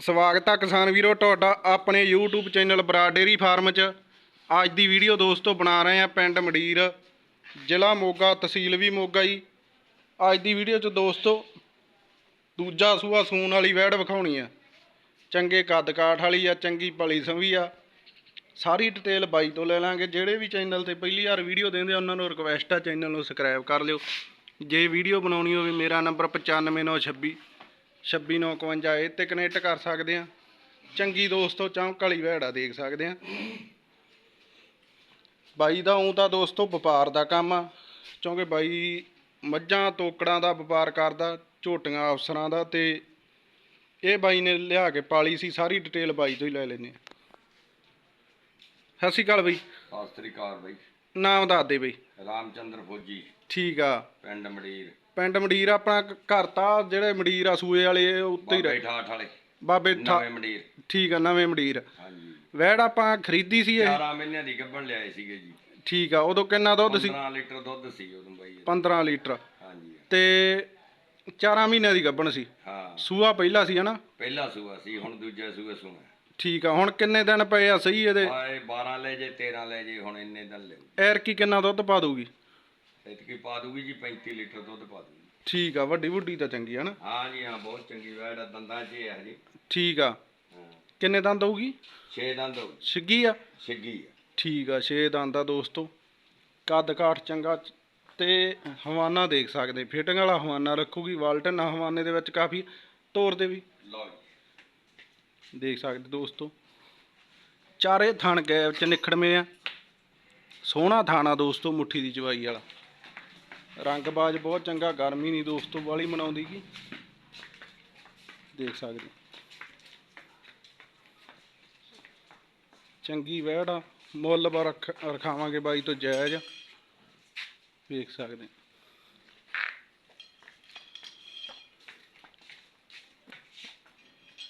ਸਵਾਗਤ ਆ ਕਿਸਾਨ ਵੀਰੋ, ਤੁਹਾਡਾ ਆਪਣੇ YouTube channel Brar dairy farm 'ਚ। ਅੱਜ ਦੀ ਵੀਡੀਓ ਦੋਸਤੋ ਬਣਾ ਰਹੇ ਆ ਪਿੰਡ ਮੰਡੀਰ, ਜ਼ਿਲ੍ਹਾ ਮੋਗਾ, ਤਹਿਸੀਲ ਵੀ ਮੋਗਾ ਜੀ। ਅੱਜ ਦੀ ਵੀਡੀਓ 'ਚ ਦੋਸਤੋ, ਦੂਜਾ ਸੂਆ ਸੂਣ ਵਾਲੀ ਵੈੜ ਵਿਖਾਉਣੀ ਆ। ਚੰਗੇ ਕੱਦ ਕਾਠ ਵਾਲੀ ਆ, ਚੰਗੀ ਪਲੀ ਸੰਵੀ ਆ। ਸਾਰੀ ਡਿਟੇਲ ਬਾਈ ਤੋਂ ਲੈ ਲਾਂਗੇ। ਜਿਹੜੇ ਵੀ ਚੈਨਲ ਤੇ ਪਹਿਲੀ ਵਾਰ ਵੀਡੀਓ ਦਿੰਦੇ ਆ, ਉਹਨਾਂ ਨੂੰ ਰਿਕਵੈਸਟ ਆ ਚੈਨਲ ਨੂੰ ਸਬਸਕ੍ਰਾਈਬ ਕਰ ਲਿਓ। ਜੇ ਵੀਡੀਓ ਬਣਾਉਣੀ ਹੋਵੇ, ਮੇਰਾ ਨੰਬਰ 95926 26951 ਇਹ ਤੇ ਕਨੈਕਟ ਕਰ ਸਕਦੇ ਆ ਚੰਗੀ ਦੋਸਤੋ ਚਮਕ ਵਾਲੀ ਵਹਿੜਾ ਦੇਖ ਸਕਦੇ ਆ ਬਾਈ ਦਾ ਉਂ ਤਾਂ ਦੋਸਤੋ ਵਪਾਰ ਦਾ ਕੰਮ ਆ, ਕਿਉਂਕਿ ਬਾਈ ਮੱਝਾਂ ਤੋਕੜਾਂ ਦਾ ਵਪਾਰ ਕਰਦਾ, ਝੋਟੀਆਂ ਅਫਸਰਾਂ ਦਾ ਤੇ ਇਹ ਬਾਈ ਨੇ ਲਿਆ ਕੇ ਪਾਲੀ ਸੀ, ਸਾਰੀ ਡਿਟੇਲ ਬਾਈ ਤੋਂ ਹੀ ਲੈ ਲੈਨੇ ਆ ਸਤਿ ਸ਼੍ਰੀ ਅਕਾਲ ਬਾਈ। ਸਤਿ ਸ੍ਰੀ ਅਕਾਲ ਬਾਈ। ਨਾਮ ਦੱਸ ਦੇ ਬਈ। ਰਾਮਚੰਦਰ ਫੌਜੀ। ਠੀਕ ਆ। ਪਿੰਡ ਮੜੀਰ ਪਿੰਡ ਮੰਡੀਰ ਆਪਣਾ ਘਰ ਤਾਂ ਜਿਹੜੇ ਮੰਡੀਰ ਆ ਸੂਏ ਵਾਲੇ ਇਹ ਉੱਤੇ ਹੀ ਬਾਬੇ ਰਹੇ ਠਾਠ ਵਾਲੇ। ਬਾਬੇ ਠਾ ਨਵੇਂ ਮੜੀਰ ਠੀਕ ਆ ਨਵੇਂ ਮੰਡੀਰ। ਹਾਂਜੀ। ਵੈੜ ਆਪਾਂ ਖਰੀਦੀ ਸੀ ਇਹ? 11 ਮਹੀਨਿਆਂ ਦੀ ਗੱਭਣ ਲਿਆਏ ਸੀਗੇ ਜੀ। ਠੀਕ ਆ ਉਦੋਂ ਕਿੰਨਾ ਦੁੱਧ ਸੀ? 15 ਲੀਟਰ ਦੁੱਧ ਸੀ ਉਦੋਂ ਬਾਈ ਇਹਦਾ। 15 ਲੀਟਰ। ਹਾਂਜੀ। ਤੇ 4 ਮਹੀਨਿਆਂ ਦੀ ਗੱਭਣ ਸੀ। ਹਾਂ। ਸੂਆ ਪਹਿਲਾ ਸੀ ਹਨਾ? ਪਹਿਲਾ ਸੂਆ ਸੀ ਹੁਣ ਦੂਜਾ ਸੂਆ ਸੂਆ ਠੀਕ ਆ ਹੁਣ ਕਿੰਨੇ ਦਿਨ ਪਏ ਆ ਸਹੀ ਇਹਦੇ? ਆਏ 12 ਲੈ ਜੇ 13 ਲੈ ਜੇ ਹੁਣ ਇੰਨੇ ਦਿਨ ਲੈ ਐਰ ਕੀ ਕਿੰਨਾ ਦੁੱਧ ਪਾ ਦੂਗੀ ਇਤਕੀ ਪਾ ਦੂਗੀ ਜੀ 35 ਲੀਟਰ ਦੁੱਧ ਪਾ ਦੂਗੀ ਠੀਕ ਆ ਵੱਡੀ ਵੱਡੀ ਤਾਂ ਚੰਗੀ ਆ ਨਾ। ਹਾਂ ਜੀ ਹਾਂ ਬਹੁਤ ਚੰਗੀ ਵੈੜ ਆ, ਦੰਦਾਂ 'ਚ ਹੈ ਜੀ। ਠੀਕ ਆ। ਕਿੰਨੇ ਦੰਦ ਦਊਗੀ? 6 ਦੰਦ ਹੋਊ, ਛਿੱਗੀ ਆ? ਛਿੱਗੀ ਆ। ਠੀਕ ਆ 6 ਦੰਦ ਆ ਦੋਸਤੋ। ਕੱਦ ਕਾਠ ਚੰਗਾ ਤੇ ਹਵਾਨਾ ਦੇਖ ਸਕਦੇ ਫਿਟਿੰਗ ਵਾਲਾ ਹਵਾਨਾ ਰੱਖੂਗੀ ਵਾਲਟਨ ਹਵਾਨੇ ਦੇ ਵਿੱਚ ਕਾਫੀ ਤੋਰ ਦੇ ਵੀ। ਲਓ ਦੇਖ ਸਕਦੇ ਦੋਸਤੋ। ਚਾਰੇ ਥਣ ਗੈਪ ਚ ਨਿਖੜਵੇਂ ਆ। ਸੋਹਣਾ ਥਾਣਾ ਦੋਸਤੋ, ਮੁੱਠੀ ਦੀ ਜਵਾਈ ਵਾਲਾ। ਰੰਗਬਾਜ਼ ਬਹੁਤ ਚੰਗਾ, ਗਰਮੀ ਨਹੀਂ ਦੋਸਤੋ, ਵਾਲੀ ਮਨਾਉਂਦੀ ਕੀ ਦੇਖ ਸਕਦੇ। ਚੰਗੀ ਵਹਿੜ ਆ। ਮੁੱਲ ਬਾ ਰੱਖ, ਰਖਾਵਾਂਗੇ ਬਾਈ ਤੋਂ ਜਾਇਜ਼। ਵੇਖ ਸਕਦੇ।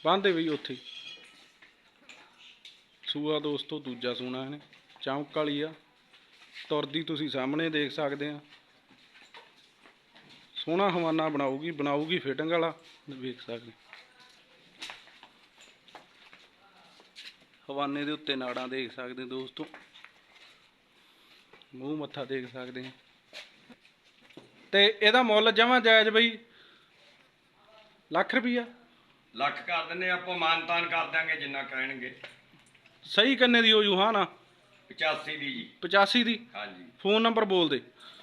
ਬੰਦੇ ਵੀ ਉੱਥੇ। ਸੂਆ ਦੋਸਤੋ ਦੂਜਾ ਸੂਣਾ ਇਹਨੇ। ਚੌਂਕ ਵਾਲੀ ਆ। ਤੁਰਦੀ ਤੁਸੀਂ ਸਾਹਮਣੇ ਦੇਖ ਸਕਦੇ ਆ। ਸੋਹਣਾ ਹਵਾਨਾ ਬਣਾਉਗੀ ਬਣਾਉਗੀ ਫਿਟਿੰਗ ਵਾਲਾ। ਵੇਖ ਸਕਦੇ। ਹਵਾਨੇ ਦੇ ਉੱਤੇ ਨਾੜਾਂ ਦੇਖ ਸਕਦੇ ਦੋਸਤੋ। ਮੂੰਹ ਮੱਥਾ ਦੇਖ ਸਕਦੇ ਆ। ਤੇ ਇਹਦਾ ਮੁੱਲ ਜਮਾ ਜਾਇਜ਼ ਬਈ ਲੱਖ ਰੁਪਈਆ। ਲੱਖ ਕਰ ਦਿੰਨੇ ਆਪਾਂ ਮਾਨਤਾਨ ਕਰ ਦਾਂਗੇ ਜਿੰਨਾ ਕਹਿਣਗੇ। ਸਹੀ ਕੰਨੇ ਦੀ ਹੋ ਜੂ ਹਾਂ ਨਾ 85 ਦੀ ਜੀ। 85 ਦੀ? ਹਾਂਜੀ। ਫੋਨ ਨੰਬਰ ਬੋਲ ਦੇ।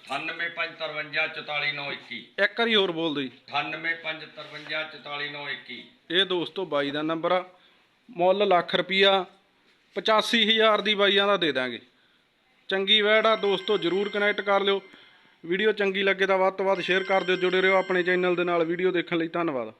9855444921 ਇੱਕ। ਵਾਰੀ ਹੋਰ ਬੋਲ ਦੇ ਜੀ। 9855444921 ਇਹ ਦੋਸਤੋ ਬਾਈ ਦਾ ਨੰਬਰ ਆ। ਮੁੱਲ ਲੱਖ ਰੁਪਈਆ 85000 ਦੀ ਬਾਈਆਂ ਦਾ ਦੇ ਦਾਂਗੇ। ਚੰਗੀ ਵੈੜ ਆ ਦੋਸਤੋ ਜਰੂਰ ਕਨੈਕਟ ਕਰ ਲਿਓ। ਵੀਡੀਓ ਚੰਗੀ ਲੱਗੇ ਤਾਂ ਵੱਧ ਤੋਂ ਵੱਧ ਸ਼ੇਅਰ ਕਰ ਦਿਓ ਜੁੜੇ ਰਹੋ ਆਪਣੇ ਚੈਨਲ ਦੇ ਨਾਲ। ਵੀਡੀਓ ਦੇਖਣ ਲਈ ਧੰਨਵਾਦ।